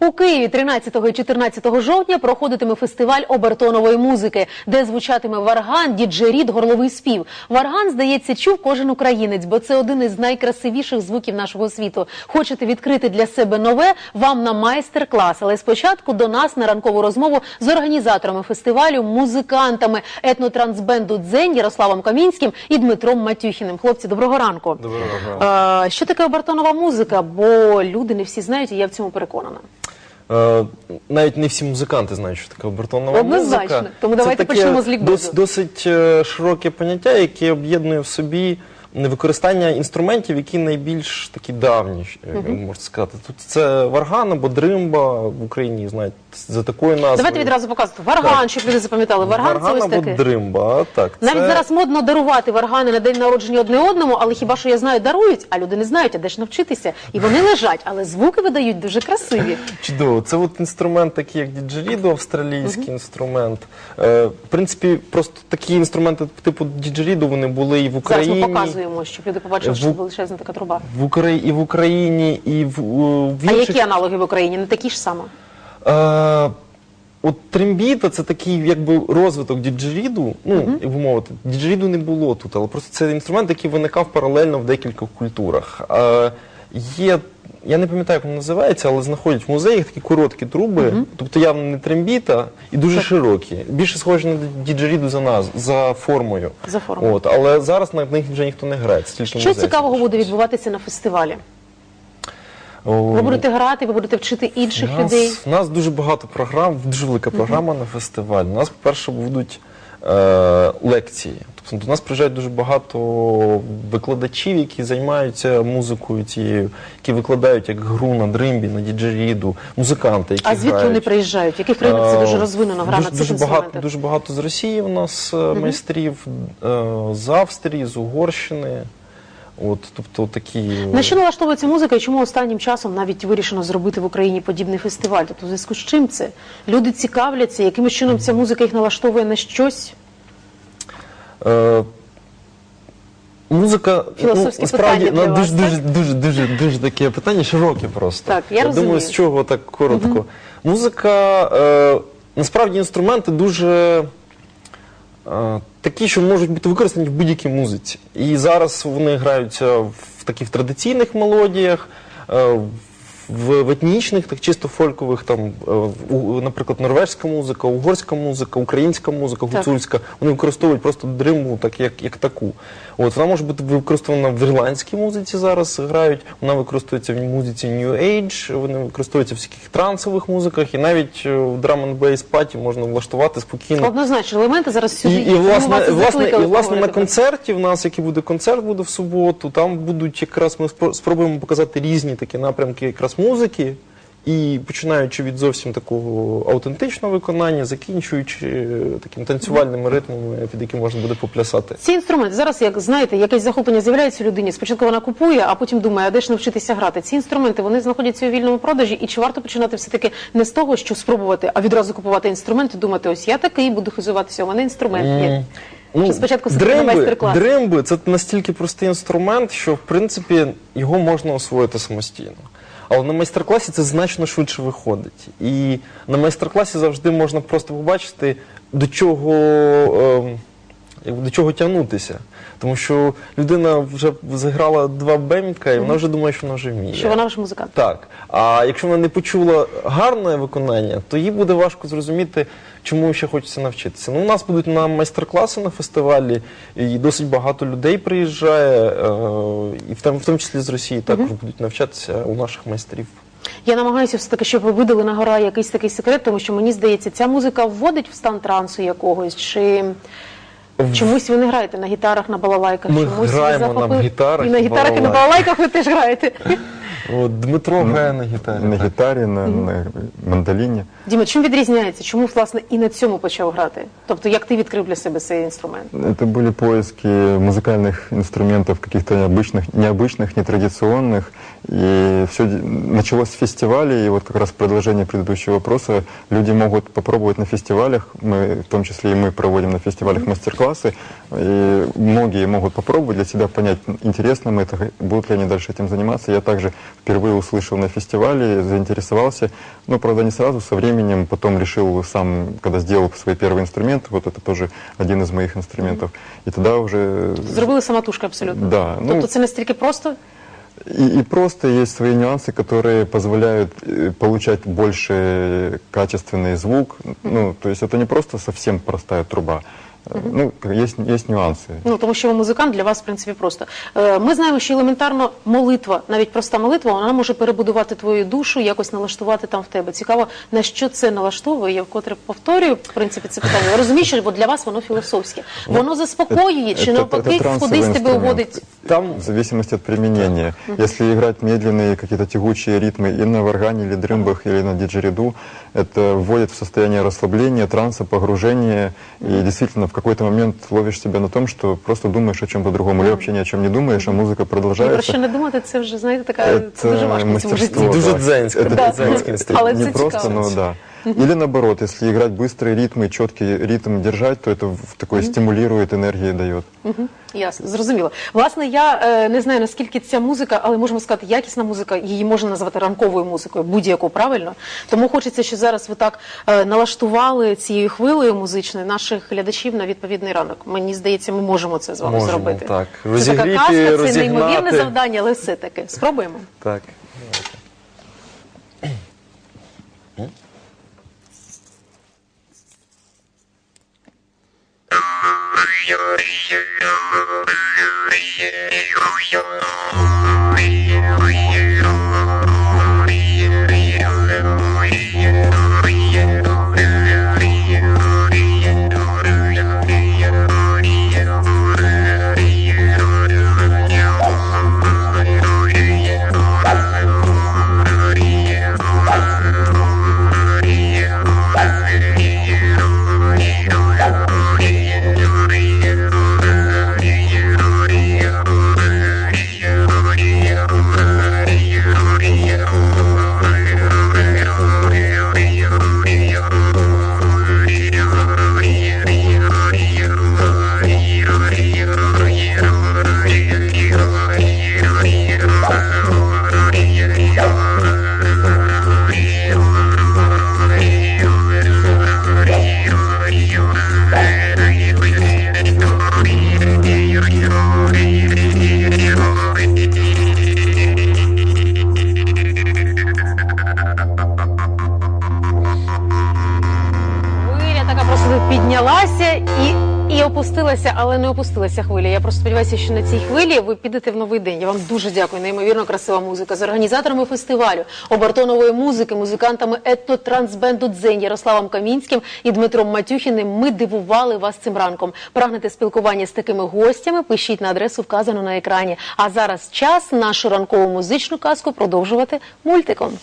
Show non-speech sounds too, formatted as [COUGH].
У Києві 13 і 14 жовтня проходитиме фестиваль обертонової музики, де звучатиме варган, діджерід, горловий спів. Варган, здається, чув кожен українець, бо це один із найкрасивіших звуків нашого світу. Хочете відкрити для себе нове? Вам на майстер-клас. Але спочатку до нас на ранкову розмову з організаторами фестивалю, музикантами етнотрансбенду Дзень Ярославом Камінським і Дмитром Матюхіним. Хлопці, доброго ранку. Доброго Е, що таке обертонова музика? Бо люди не всі знають, і я в цьому переконана. Е, навіть не всі музиканти знають, що таке обертонова Однозначно. музика. Тому Це давайте таке почнемо з лікбезу. дос- Досить е, широке поняття, яке об'єднує в собі використання інструментів, які найбільш такі давні, можна сказати. Тут це варган або дримба в Україні, знають, за такою назвою. Давайте відразу показувати. Варган, щоб люди запам'ятали. Варган, це ось або таке. дримба, так. Навіть це... зараз модно дарувати варгани на день народження одне одному, але хіба що я знаю, дарують, а люди не знають, а де ж навчитися. І вони лежать, але звуки видають дуже красиві. [LAUGHS] Чудово, це от інструмент, такий як діджерідо, австралійський інструмент. Е, в принципі, просто такі інструменти типу діджеріду вони були і в Зараз Україні. ми показуємо, щоб люди побачили, що величезна така труба. В Украї... і в Україні, і в, у- в А інших. які аналоги в Україні? Не такі ж саме? Е, от трембіта це такий якби розвиток діджеріду. Ну, як би мовити, діджеріду не було тут, але просто це інструмент, який виникав паралельно в декількох культурах. Е, є, я не пам'ятаю, як воно називається, але знаходять в музеях такі короткі труби, тобто явно не трембіта, і дуже широкі. Більше схожі на діджеріду за наз, за формою. За формою. От, але зараз на них вже ніхто не грає. Це тільки Що музеї. цікавого буде відбуватися на фестивалі? Ви будете грати, ви будете вчити інших нас, людей. У нас дуже багато програм, дуже велика програма на фестиваль. У нас, по-перше, будуть лекції. Тобто до нас приїжджають дуже багато викладачів, які займаються музикою цією, які викладають як гру на дримбі, на діджеріду, музиканти, які А звідки грають. вони приїжджають? В яких країнах це Е, дуже розвинено гра дуже, цих дуже багато, інструментах? дуже багато з Росії у нас е, майстрів, е, з Австрії, з Угорщини. От, тобто такі На що налаштовується музика і чому останнім часом навіть вирішено зробити в Україні подібний фестиваль? Тобто, в зв'язку з чим це? Люди цікавляться, яким чином ця музика їх налаштовує на щось? Е, Музика Філософське насправді питання для ну, вас, дуже, дуже, дуже, дуже, дуже таке питання, широке просто. Так, я розумію. думаю, з чого так коротко. Музика, е, насправді інструменти дуже е, такі, що можуть бути використані в будь-якій музиці. І зараз вони граються в таких традиційних мелодіях. е, в, в етнічних, так чисто фолькових, там, е, у- наприклад, норвежська музика, угорська музика, українська музика, Так. гуцульська, вони використовують просто дриму так, як, як таку. От, вона може бути використована в ірландській музиці зараз грають, вона використовується в музиці New Age, вони використовуються в всяких трансових музиках, і навіть е, в drum and bass паті можна влаштувати спокійно. Однозначно, елементи зараз І, сюди і власне, вас власне, і закликали власне на поговорити концерті в нас, який буде концерт, буде в суботу. Там будуть якраз ми спро- спробуємо показати різні такі напрямки якраз музики. І починаючи від зовсім такого аутентичного виконання, закінчуючи е, таким танцювальними ритмами, під яким можна буде поплясати. Ці інструменти зараз, як знаєте, якесь захоплення з'являється у людині. Спочатку вона купує, а потім думає, а де ж навчитися грати. Ці інструменти вони знаходяться у вільному продажі, і чи варто починати все таки не з того, що спробувати, а відразу купувати інструмент і думати, ось я такий буду хизуватися, у мене інструмент є. Чи спочатку все-таки дримби, дримби це настільки простий інструмент, що в принципі його можна освоїти самостійно. Але на майстер-класі це значно швидше виходить. І на майстер-класі завжди можна просто побачити, до чого, ем, якби, до чого тягнутися. Тому що людина вже зіграла два беміка, і вона вже думає, що вона вже вміє. Що вона ж музикант. Так. А якщо вона не почула гарне виконання, то їй буде важко зрозуміти, чому ще хочеться навчитися. Ну, у нас будуть на майстер-класи на фестивалі, і досить багато людей приїжджає, е, і в тому, в тому числі з Росії також будуть навчатися у наших майстрів. Я намагаюся все таки, щоб ви видали на гора якийсь такий секрет, тому що мені здається, ця музика вводить в стан трансу якогось, чи чомусь ви не граєте на гітарах, на балалайках. Ми чомусь ви граємо на захопили- гітарах і на і гітарах, і на балалайках. балалайках ви теж граєте. От, Дмитро грає на гітарі. На так. гитаре, на, на мандолине. Діма, чим відрізняється? Чому власне і на цьому почав грати? Тобто, як ти відкрив для себе цей інструмент? Это были поиски музыкальных инструментов, каких-то необычных, необычных, нетрадиционных. И все началось с фестивалей. И вот как раз продолжение предыдущего вопроса. Люди могут попробовать на фестивалях. Мы, в том числе и мы проводим на фестивалях мастер-классы. И многие могут попробовать для себя понять, интересно им это, будут ли они дальше этим заниматься. Я также впервые услышал на фестивале, заинтересовался. Но, правда, не сразу, со временем. Потом решил сам, когда сделал свой первый инструмент, вот это тоже один из моих инструментов. И тогда уже... Зробили самотужки абсолютно. Да, ну- Тобто це настільки просто. И, и просто есть свои нюансы, которые позволяют э, получать больше качественный звук. Ну, то есть это не просто совсем простая труба. Э, Ну, к- есть, есть нюансы. Ну тому що ви музикант для вас в принципі просто. Е, Ми знаємо, що елементарно молитва, навіть проста молитва, вона може перебудувати твою душу, якось налаштувати там в тебе. Цікаво, на що це налаштовує. Я вкотре повторюю, в принципі, це питання. Я розумію, що бо для вас воно філософське. Воно заспокоює чи это- навпаки это трансовый кудись тебе инструмент. уводить. Там В зависимости от применения. Если играть медленные какие-то тягучие ритмы и на варгане, или дрымбах, или на диджериду, это вводит в состояние расслабления, транса, погружения. И действительно в какой-то момент ловишь себя на том, что просто думаешь о чем-то другом, или вообще ни о чем не думаешь, а музыка І про продолжается. що не думати, це вже знаєте, така це дуже Это важко в цьому мастерство. житті. Дуже да. дзенсько, Это Да. дзенський інструмент. Але не це просто, цікаво. но да. Или [LAUGHS] наоборот, если играть быстрые ритмы, четкий ритм держать, то это в- такой стимулирует, энергии дает. Мгм, Ясно, зрозуміло. Власне, я е, не знаю наскільки ця музика, але можемо сказати, якісна музика, її можна назвати ранковою музикою, будь-яку правильно. Тому хочеться, що зараз ви так е, налаштували цією хвилею музичною наших глядачів на відповідний ранок. Мені здається, ми можемо це з вами Можемо, зробити. так. Це така Розігріти, казка, це розігнати. неймовірне завдання, але все таки спробуємо. так. Хвиля опустилася, але не опустилася хвиля. Я просто сподіваюся, що на цій хвилі ви підете в новий день. Я вам дуже дякую. Неймовірно красива музика. З організаторами фестивалю обертонової музики, музикантами етнотрансбенду Дзень Ярославом Камінським і Дмитром Матюхіним. Ми дивували вас цим ранком. Прагнете спілкування з такими гостями? Пишіть на адресу, вказану на екрані. А зараз час нашу ранкову музичну казку продовжувати мультиком.